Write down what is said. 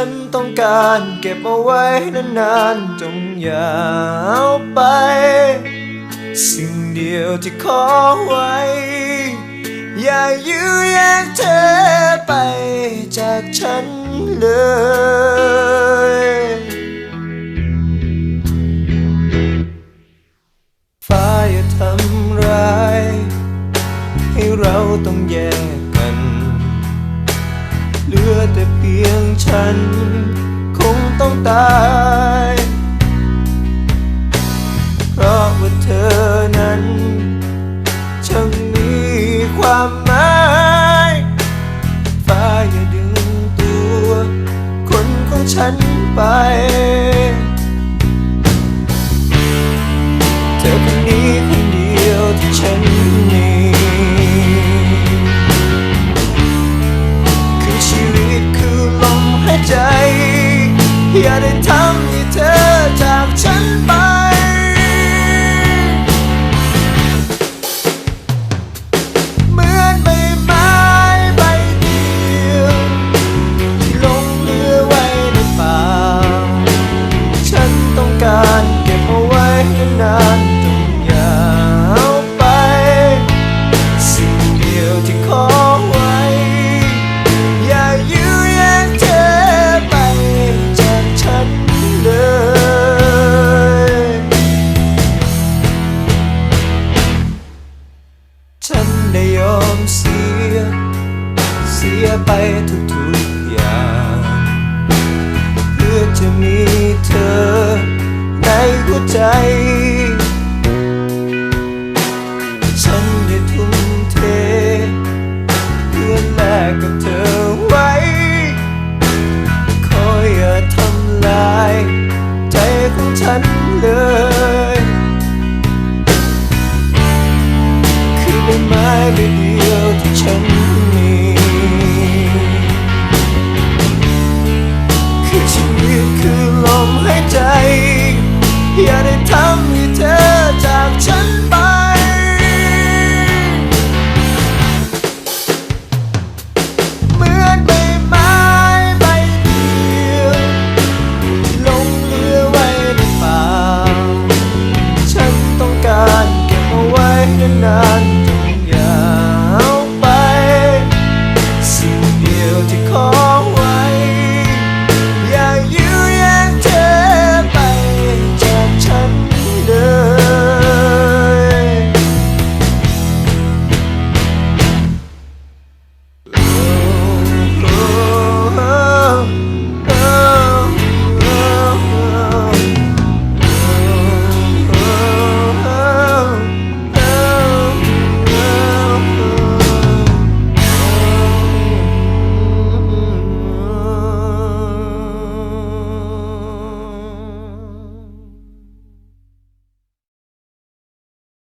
ันต้องการเก็บเอาไว้นานๆจงอย่าเอาไป สิ่งเดียวที่ขอไว้ อย่ายื้อแย่งเธอไปจากฉันเลยฟ้าอย่าทำร้าย ให้เราต้องแยก แต่เพียงฉัน คงต้องตาย เพราะว่าเธอนั้นช่างมีความหมายฟ้าอย่าดึงตัว คนของฉันไป เธอคนนี้คนเดียวที่ฉัน ไปทุกๆอย่าง เพื่อจะมีเธอในหัวใจ